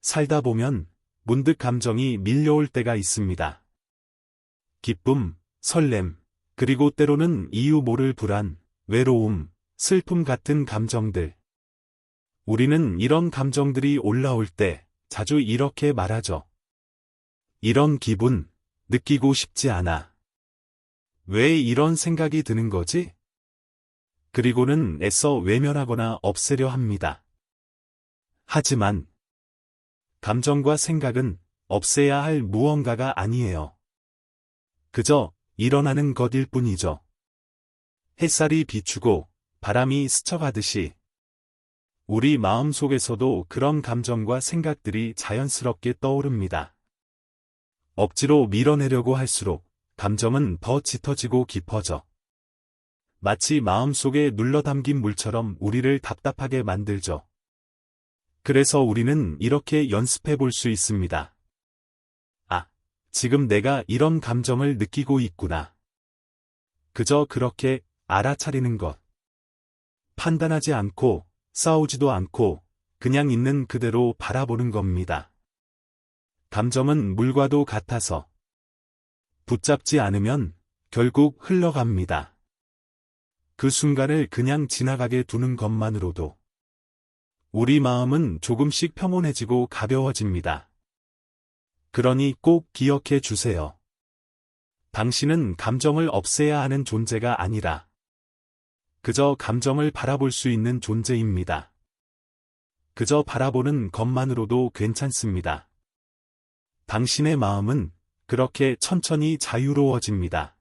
살다 보면 문득 감정이 밀려올 때가 있습니다. 기쁨, 설렘, 그리고 때로는 이유 모를 불안, 외로움, 슬픔 같은 감정들. 우리는 이런 감정들이 올라올 때 자주 이렇게 말하죠. 이런 기분, 느끼고 싶지 않아. 왜 이런 생각이 드는 거지? 그리고는 애써 외면하거나 없애려 합니다. 하지만 감정과 생각은 없애야 할 무언가가 아니에요. 그저 일어나는 것일 뿐이죠. 햇살이 비추고 바람이 스쳐가듯이 우리 마음 속에서도 그런 감정과 생각들이 자연스럽게 떠오릅니다. 억지로 밀어내려고 할수록 감정은 더 짙어지고 깊어져. 마치 마음속에 눌러담긴 물처럼 우리를 답답하게 만들죠. 그래서 우리는 이렇게 연습해 볼 수 있습니다. 아, 지금 내가 이런 감정을 느끼고 있구나. 그저 그렇게 알아차리는 것. 판단하지 않고, 싸우지도 않고, 그냥 있는 그대로 바라보는 겁니다. 감정은 물과도 같아서 붙잡지 않으면 결국 흘러갑니다. 그 순간을 그냥 지나가게 두는 것만으로도 우리 마음은 조금씩 평온해지고 가벼워집니다. 그러니 꼭 기억해 주세요. 당신은 감정을 없애야 하는 존재가 아니라 그저 감정을 바라볼 수 있는 존재입니다. 그저 바라보는 것만으로도 괜찮습니다. 당신의 마음은 그렇게 천천히 자유로워집니다.